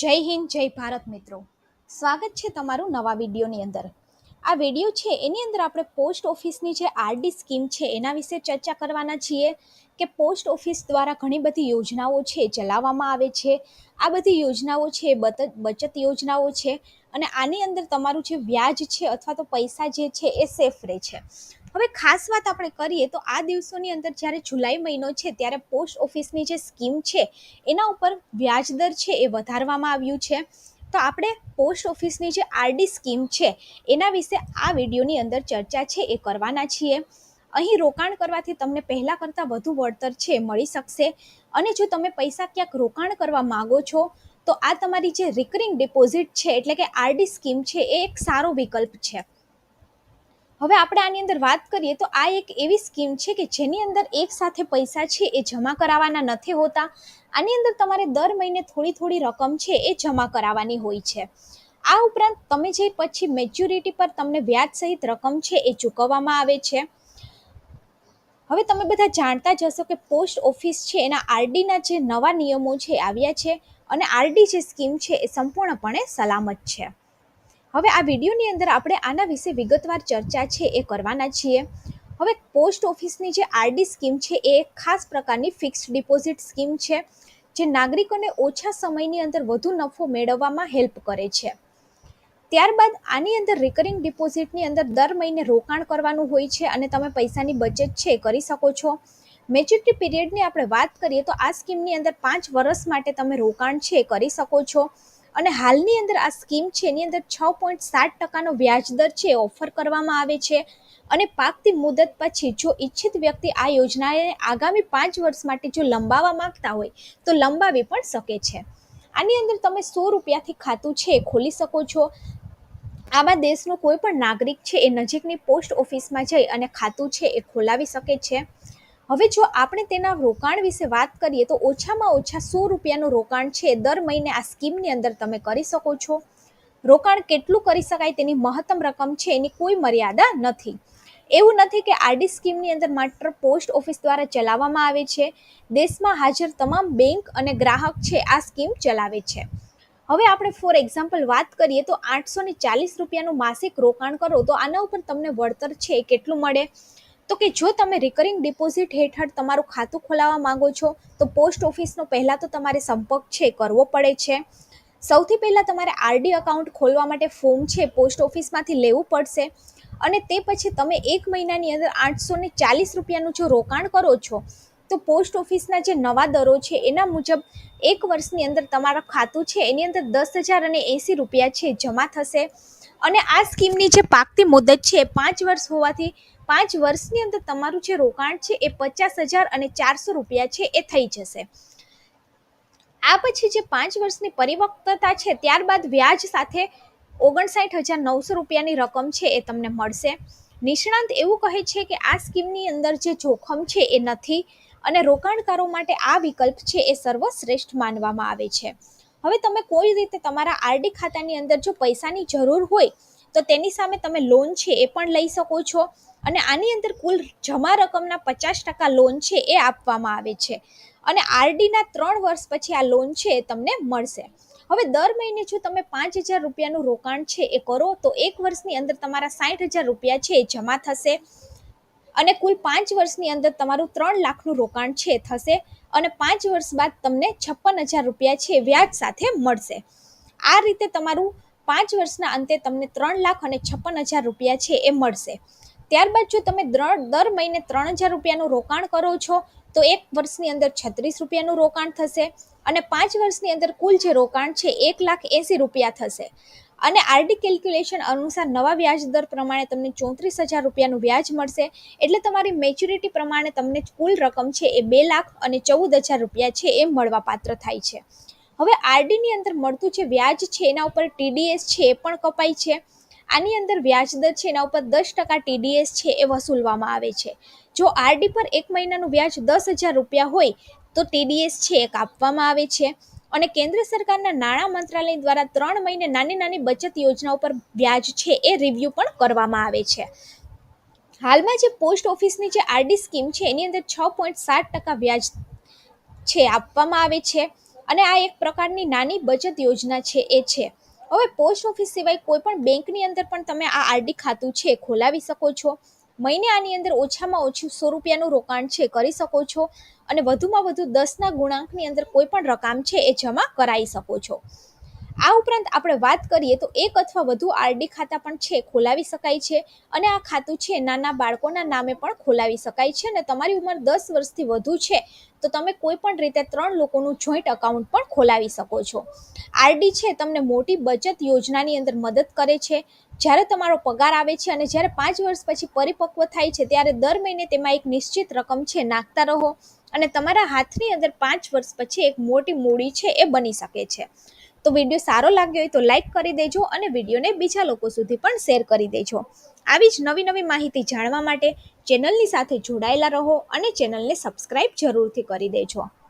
જય હિન્દ, જય ભારત મિત્રો. સ્વાગત છે તમારું નવા વિડીયોની અંદર. આ વીડિયો છે, એની અંદર આપણે પોસ્ટ ઓફિસની જે આરડી સ્કીમ છે, એના વિશે ચર્ચા કરવાના છીએ કે પોસ્ટ ઓફિસ દ્વારા ઘણી બધી યોજનાઓ છે, ચલાવવામાં આવે છે. આ બધી યોજનાઓ છે બચત યોજનાઓ છે અને આની અંદર તમારું જે વ્યાજ છે અથવા તો પૈસા જે છે, એ સેફ રહે છે. હવે ખાસ વાત આપણે કરીએ તો આ દિવસોની અંદર જ્યારે જુલાઈ મહિનો છે, ત્યારે પોસ્ટ ઓફિસની જે સ્કીમ છે, એના ઉપર વ્યાજ દર છે એ વધારવામાં આવ્યું છે. તો આપણે પોસ્ટ ઓફિસની જે આરડી સ્કીમ છે, એના વિશે આ વિડીયોની અંદર ચર્ચા છે એ કરવાના છીએ. અહીં રોકાણ કરવાથી તમને પહેલાં કરતાં વધુ વળતર છે, મળી શકશે. અને જો તમે પૈસા ક્યાંક રોકાણ કરવા માગો છો, તો આ તમારી જે રિકરિંગ ડિપોઝિટ છે, એટલે કે આરડી સ્કીમ છે, એ એક સારો વિકલ્પ છે. હવે આપણે આની અંદર વાત કરીએ તો આ એક એવી સ્કીમ છે કે જેની અંદર એક સાથે પૈસા છે એ જમા કરાવવાના નથી હોતા. આની અંદર તમારે દર મહિને થોડી થોડી રકમ છે એ જમા કરાવવાની હોય છે. આ ઉપરાંત તમે જે પછી મેચ્યુરિટી પર તમને વ્યાજ સહિત રકમ છે એ ચૂકવવામાં આવે છે. હવે તમે બધા જાણતા જ હશો કે પોસ્ટ ઓફિસ છે એના આરડીના જે નવા નિયમો છે આવ્યા છે અને આરડી જે સ્કીમ છે એ સંપૂર્ણપણે સલામત છે. હવે આ વિડીયોની અંદર આપણે આના વિશે વિગતવાર ચર્ચા છે એ કરવાના છીએ. હવે પોસ્ટ ઓફિસની જે આરડી સ્કીમ છે એ એક ખાસ પ્રકારની ફિક્સ્ડ ડિપોઝિટ સ્કીમ છે, જે નાગરિકોને ઓછા સમયની અંદર વધુ નફો મેળવવામાં હેલ્પ કરે છે. ત્યારબાદ આની અંદર રિકરિંગ ડિપોઝિટની અંદર દર મહિને રોકાણ કરવાનું હોય છે અને તમે પૈસાની બચત છે કરી શકો છો. મેચ્યુરિટી પીરિયડની આપણે વાત કરીએ તો આ સ્કીમની અંદર પાંચ વર્ષ માટે તમે રોકાણ છે કરી શકો છો. અને હાલની અંદર આ સ્કીમ છે, એની અંદર છ પોઈન્ટ સાત ટકાનો વ્યાજ દર છે ઓફર કરવામાં આવે છે. અને પાકતી મુદત પછી જો ઈચ્છિત વ્યક્તિ આ યોજનાને આગામી પાંચ વર્ષ માટે જો લંબાવવા માંગતા હોય, તો લંબાવી પણ શકે છે. આની અંદર તમે સો રૂપિયાથી ખાતું છે ખોલી શકો છો. આમાં દેશનો કોઈ પણ નાગરિક છે એ નજીકની પોસ્ટ ઓફિસમાં જઈ અને ખાતું છે એ ખોલાવી શકે છે. હવે જો આપણે તેના રોકાણ વિશે વાત કરીએ તો ઓછામાં ઓછા સો રૂપિયાનું રોકાણ છે દર મહિને આ સ્કીમની અંદર તમે કરી શકો છો. રોકાણ કેટલું કરી શકાય તેની મહત્તમ રકમ છે એની કોઈ મર્યાદા નથી. એવું નથી કે આરડી સ્કીમની અંદર માત્ર પોસ્ટ ઓફિસ દ્વારા ચલાવવામાં આવે છે. દેશમાં હાજર તમામ બેંક અને ગ્રાહક છે આ સ્કીમ ચલાવે છે. હવે આપણે ફોર એક્ઝામ્પલ વાત કરીએ તો આઠસો ચાલીસ રૂપિયાનું માસિક રોકાણ કરો તો આના ઉપર તમને વળતર છે કેટલું મળે? તો કે જો તમે રિકરિંગ ડિપોઝિટ હેઠળ તમારું ખાતું ખોલાવવા માંગો છો, તો પોસ્ટ ઓફિસનો પહેલાં તો તમારે સંપર્ક છે, કરવો પડે છે. સૌથી પહેલાં તમારે આરડી અકાઉન્ટ ખોલવા માટે ફોર્મ છે પોસ્ટ ઓફિસમાંથી લેવું પડશે. અને તે પછી તમે એક મહિનાની અંદર આઠસો ને ચાલીસ રૂપિયાનું જો રોકાણ કરો છો, તો પોસ્ટ ઓફિસના જે નવા દરો છે, એના મુજબ એક વર્ષની અંદર તમારું ખાતું છે, એની અંદર દસ હજાર અને એંસી રૂપિયા છે જમા થશે. અને આ સ્કીમની જે પાકતી મુદત છે પાંચ વર્ષ હોવાથી પાંચ વર્ષની અંદર તમારું જે રોકાણ છે એ પચાસ હજાર અને ચારસો રૂપિયા છે એ થઈ જશે. આ પછી જે પાંચ વર્ષની પરિવક્તતા છે, ત્યારબાદ વ્યાજ સાથે ઓગણસાઠ હજાર નવસો રૂપિયાની રકમ છે એ તમને મળશે. નિષ્ણાંત એવું કહે છે કે આ સ્કીમની અંદર જે જોખમ છે એ નથી અને રોકાણકારો માટે આ વિકલ્પ છે એ સર્વશ્રેષ્ઠ માનવામાં આવે છે. હવે તમે કોઈ રીતે તમારા આરડી ખાતાની અંદર જો પૈસાની જરૂર હોય તો તેની સામે તમે લોન છે એ પણ લઈ શકો છો. અને આની અંદર કુલ જમા રકમના પચાસ ટકા લોન છે એ આપવામાં આવે છે. અને આરડીના ત્રણ વર્ષ પછી આ લોન છે એ તમને મળશે. હવે દર મહિને જો તમે પાંચ હજાર રૂપિયાનું રોકાણ છે એ કરો, તો એક વર્ષની અંદર તમારા સાઠ હજાર રૂપિયા છે એ જમા થશે. અને કુલ પાંચ વર્ષની અંદર તમારું ત્રણ લાખનું રોકાણ છે થશે. અને પાંચ વર્ષ બાદ તમને છપ્પન હજાર રૂપિયા છે વ્યાજ સાથે મળશે. આ રીતે તમારું પાંચ વર્ષના અંતે તમને ત્રણ લાખ અને છપ્પન હજાર રૂપિયા છે એ મળશે. ત્યારબાદ જો તમે દર મહિને ત્રણ હજાર રૂપિયાનું રોકાણ કરો છો, તો એક વર્ષની અંદર છત્રીસ રૂપિયાનું રોકાણ થશે અને પાંચ વર્ષની અંદર કુલ જે રોકાણ છે, એક લાખ એંસી રૂપિયા થશે. અને આરડી કેલ્ક્યુલેશન અનુસાર નવા વ્યાજ દર પ્રમાણે તમને ચોત્રીસ હજાર રૂપિયાનું વ્યાજ મળશે, એટલે તમારી મેચ્યુરિટી પ્રમાણે તમને કુલ રકમ છે એ બે લાખ અને ચૌદ હજાર રૂપિયા છે એ મળવા પાત્ર થાય છે. હવે આરડીની અંદર મળતું જે વ્યાજ છે, એના ઉપર ટીડીએસ છે, એ પણ કપાય છે. આની અંદર વ્યાજદર છે, એના ઉપર દસ ટકા ટીડીએસ છે, એ વસૂલવામાં આવે છે. જો આરડી પર એક મહિનાનું વ્યાજ દસ હજાર રૂપિયા હોય, તો ટીડીએસ છે, એ કાપવામાં આવે છે. અને કેન્દ્ર સરકારના નાણાં મંત્રાલય દ્વારા ત્રણ મહિને નાની નાની બચત યોજનાઓ પર વ્યાજ છે, એ રિવ્યૂ પણ કરવામાં આવે છે. હાલમાં જે પોસ્ટ ઓફિસની જે આરડી સ્કીમ છે, એની અંદર છ પોઈન્ટ સાત ટકા વ્યાજ છે, આપવામાં આવે છે. અને આ એક પ્રકારની નાની બચત યોજના છે, એ છે. હવે પોસ્ટ ઓફિસ સિવાય કોઈ પણ બેંકની અંદર પણ તમે આ આરડી ખાતું છે, ખોલાવી શકો છો. મહિને આની અંદર ઓછામાં ઓછું સો રૂપિયાનું રોકાણ છે, કરી શકો છો. અને વધુમાં વધુ દસના ગુણાંકની અંદર કોઈ પણ રકમ છે, એ જમા કરાવી શકો છો. આ ઉપરાંત આપણે વાત કરીએ તો એક અથવા વધુ આરડી ખાતા પણ છે, ખોલાવી શકાય છે અને આ ખાતું છે, નાના બાળકોના નામે પણ ખોલાવી શકાય છે અને તમારી ઉંમર દસ વર્ષથી વધુ છે, તો તમે કોઈ પણ રીતે ત્રણ લોકોનું જોઈન્ટ અકાઉન્ટ પણ ખોલાવી શકો છો. આરડી છે, તમને મોટી બચત યોજનાની અંદર મદદ કરે છે. જ્યારે તમારો પગાર આવે છે અને જ્યારે પાંચ વર્ષ પછી પરિપક્વ થાય છે, ત્યારે દર મહિને તેમાં એક નિશ્ચિત રકમ છે, નાખતા રહો અને તમારા હાથની અંદર પાંચ વર્ષ પછી એક મોટી મૂડી છે, એ બની શકે છે. તો વીડિયો સારો લાગ્યો હોય તો લાઇક કરી દેજો અને વિડીયોને બીજા લોકો સુધી પણ શેર કરી દેજો. આવી જ નવી નવી માહિતી જાણવા માટે ચેનલની સાથે જોડાયેલા રહો અને ચેનલને સબસ્ક્રાઈબ જરૂરથી કરી દેજો.